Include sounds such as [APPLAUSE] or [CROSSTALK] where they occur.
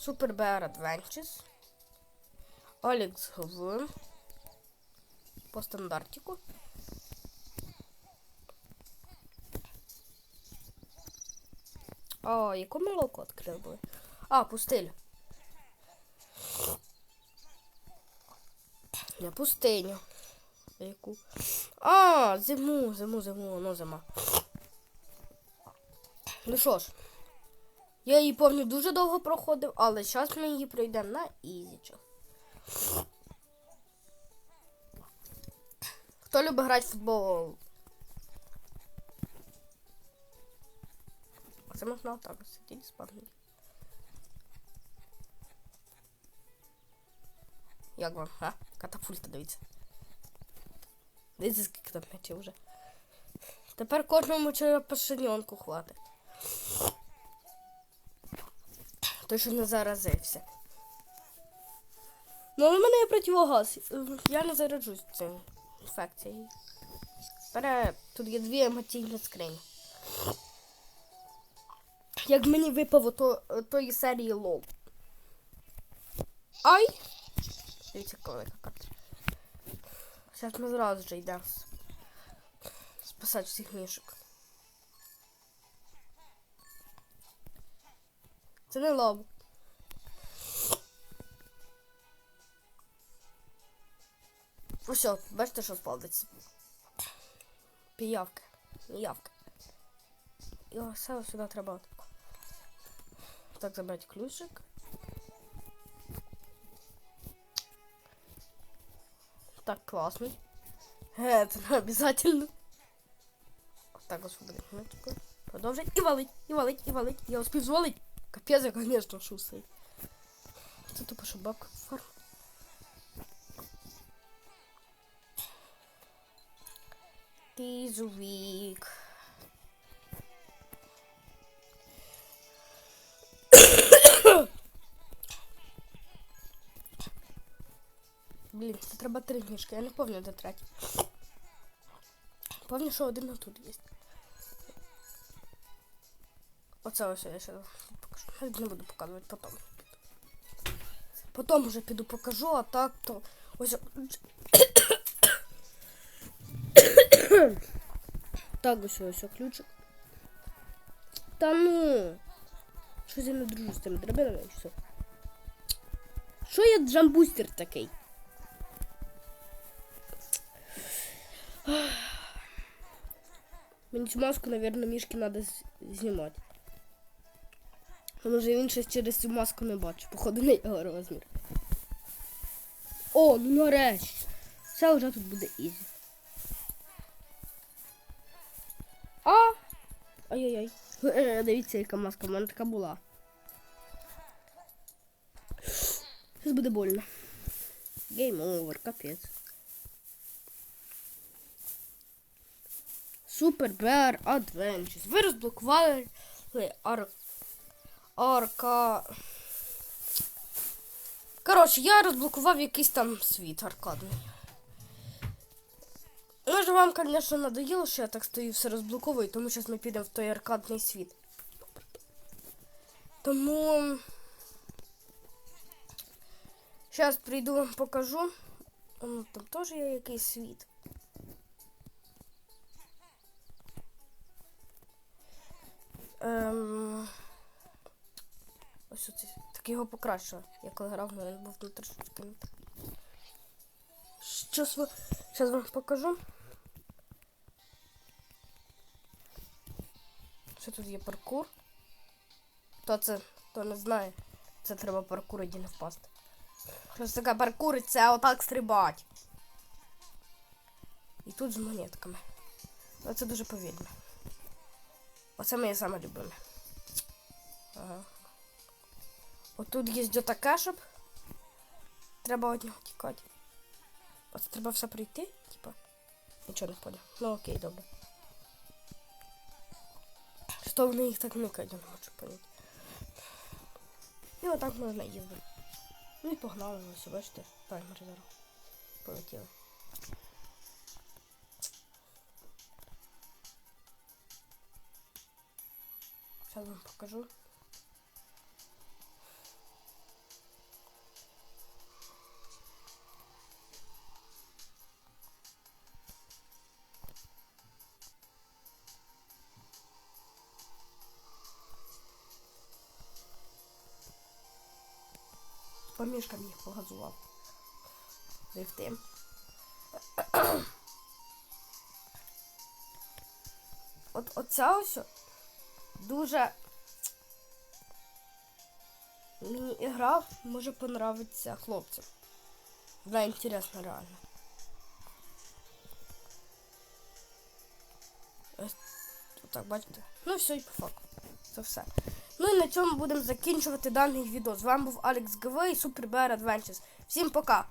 Super Bear Adventures. Олікс ГВ. По стандартику. А, яку молоко відкрили? А, пустиль. Не пустиню. Яку? А, зиму, зиму, зиму, ну зима. Ну що ж, я її помню дуже довго проходив, але зараз ми її пройдемо на ізічо. Хто любить грати в футбол? Це можна отак сидіти спавнити. Як вам, а? Катапульта, дивіться. Дивіться, скільки там м'ячів вже. Тепер кожному черепашеньонку хватить. Той, що не заразився. Ну, в мене є противогаз. Я не зараджусь цією інфекцією. Тепер тут є дві емоційні скрині. Як мені випав то, тої серії лол. Ай! Дивіться, коли карта. Зараз ми зразу вже йдемо спасати всіх мішок. Це не лоб. Усе, бачите, що спалиться. Піявка. Піявка. І все ось сюди треба. отак. Так, забрати ключик. Так, классный. Э, Это не обязательно. Вот так освободить минутку. Продовжить. І валить, і валить, і валить. Я успів звалить. Капець, я, конечно, шустрий. Це тупо, що бабка фарм. Тізовік. Блін, це треба три книжки. Я не пам'ятаю, де третя. Пам'ятаю, що один тут є. Оце ось я ще покажу. Я не буду показувати потім. Потім вже піду покажу, а так то ось. [COUGHS] так ось ось ключик. Та ну. Щось я не дружу з тими драбинами і все. Що я джамбустер такий? Мені цю маску, наверное, мішки треба знімати. Тому що він щось через цю маску не бачу. Походу не його розмір. О, ну нарешті. Все вже тут буде ізі. А! Ай-яй-яй. Е, Дивіться, яка маска в мене така була. Зараз буде больно. Гейм овер, капець. Super Bear Adventures. Ви розблокували ар... арка. Коротше, я розблокував якийсь там світ аркадний. Може вам, звісно, надоїло, що я так стою все розблоковую, тому зараз ми підемо в той аркадний світ. Тому. Зараз прийду вам покажу. О, Там теж є якийсь світ. Ем... Ось оце. Так його покращило. Я коли грав, він був тут трошечки. Щас, ви... Вам покажу. Що тут є паркур? Хто це, хто не знає, це треба паркурити і не впасти. Щось таке паркурить, це отак стрибать. І тут з монетками. Але це дуже повільно. Оце моє саме любиме. Ага. Отут є таке, щоб треба від нього тікати. Оце треба все пройти, типа. Нічого не понял. Ну окей, добре. Що вони їх так никають, я не можу поняти. І отак можна їздити. Ну і погнали ось, бачите, таймер зараз. Полетіли. Сейчас вам покажу. По мішкам їх погазував. Дрифти. От оця ось дуже мені ігра може понравитися хлопцям. Вона інтересна реально. Ось так, бачите? Ну все і по факту. Це все. Ну і на цьому будемо закінчувати даний відео. З вами був Алекс ГВ і Super Bear Adventures. Всім пока!